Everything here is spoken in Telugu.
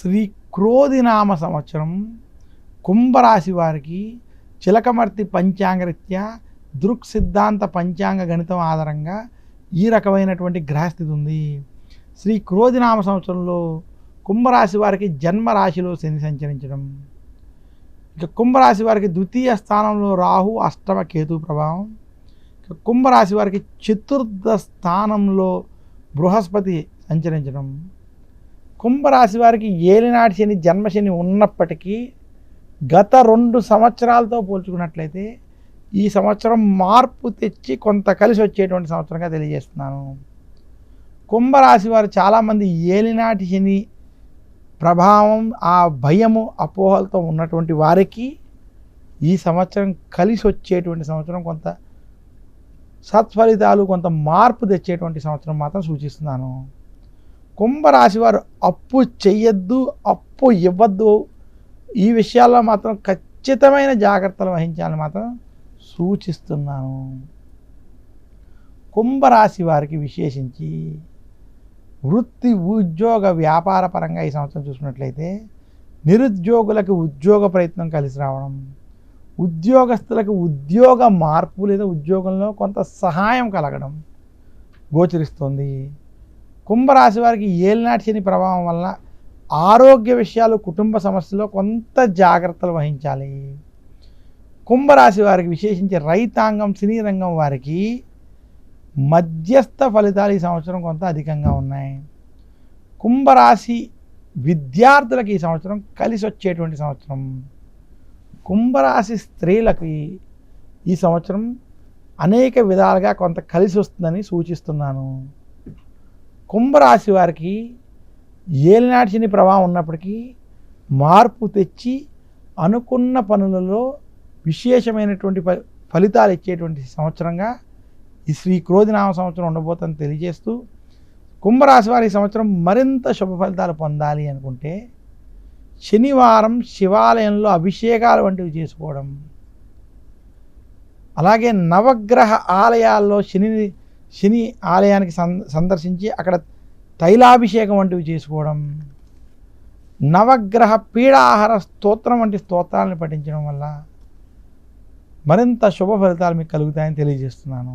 శ్రీ క్రోధినామ సంవత్సరం కుంభరాశి వారికి చిలకమర్తి పంచాంగరీత్యా దృక్ సిద్ధాంత పంచాంగ గణితం ఆధారంగా ఈ రకమైనటువంటి గ్రహస్థితి ఉంది. శ్రీ క్రోధినామ సంవత్సరంలో కుంభరాశి వారికి జన్మరాశిలో శని సంచరించడం. ఇక కుంభరాశి వారికి ద్వితీయ స్థానంలో రాహు అష్టమ కేతు ప్రభావం. ఇక కుంభరాశి వారికి చతుర్థ స్థానంలో బృహస్పతి సంచరించడం. కుంభరాశి వారికి ఏలినాటి శని జన్మశని ఉన్నప్పటికీ గత రెండు సంవత్సరాలతో పోల్చుకున్నట్లయితే ఈ సంవత్సరం మార్పు తెచ్చి కొంత కలిసి వచ్చేటువంటి సంవత్సరంగా తెలియజేస్తున్నాను. కుంభరాశి వారు చాలామంది ఏలినాటి శని ప్రభావం ఆ భయము అపోహలతో ఉన్నటువంటి వారికి ఈ సంవత్సరం కలిసి వచ్చేటువంటి సంవత్సరం కొంత సత్ఫలితాలు కొంత మార్పు తెచ్చేటువంటి సంవత్సరం మాత్రం సూచిస్తున్నాను. కుంభరాశి వారు అప్పు చెయ్యొద్దు అప్పు ఇవ్వద్దు. ఈ విషయాల్లో మాత్రం ఖచ్చితమైన జాగ్రత్తలు వహించాలని మాత్రం సూచిస్తున్నాను. కుంభరాశి వారికి విశేషించి వృత్తి ఉద్యోగ వ్యాపార పరంగా ఈ సంవత్సరం చూసుకున్నట్లయితే నిరుద్యోగులకు ఉద్యోగ ప్రయత్నం కలిసి రావడం ఉద్యోగస్తులకు ఉద్యోగ మార్పు లేదా ఉద్యోగంలో కొంత సహాయం కలగడం గోచరిస్తుంది. కుంభరాశి వారికి ఏలినాటి శని ప్రభావం వల్ల ఆరోగ్య విషయాలు కుటుంబ సమస్యలో కొంత జాగ్రత్తలు వహించాలి. కుంభరాశి వారికి విశేషించి రైతాంగం సినీ రంగం వారికి మధ్యస్థ ఫలితాలు ఈ సంవత్సరం కొంత అధికంగా ఉన్నాయి. కుంభరాశి విద్యార్థులకు ఈ సంవత్సరం కలిసి వచ్చేటువంటి సంవత్సరం. కుంభరాశి స్త్రీలకి ఈ సంవత్సరం అనేక విధాలుగా కొంత కలిసి వస్తుందని సూచిస్తున్నాను. కుంభరాశి వారికి ఏలినాటి శని ప్రభావం ఉన్నప్పటికీ మార్పు తెచ్చి అనుకున్న పనులలో విశేషమైనటువంటి ఫ- ఫలితాలు ఇచ్చేటువంటి సంవత్సరంగా ఈ శ్రీ క్రోధినామ సంవత్సరం ఉండబోతుందని తెలియజేస్తూ కుంభరాశి వారి సంవత్సరం మరింత శుభ ఫలితాలు పొందాలి అనుకుంటే శనివారం శివాలయంలో అభిషేకాలు వంటివి చేసుకోవడం. అలాగే నవగ్రహ ఆలయాల్లో శని శని ఆలయానికి సం సందర్శించి అక్కడ తైలాభిషేకం వంటివి చేసుకోవడం నవగ్రహ పీడాహార స్తోత్రం వంటి స్తోత్రాలను పఠించడం వల్ల మరింత శుభ ఫలితాలు మీకు కలుగుతాయని తెలియజేస్తున్నాను.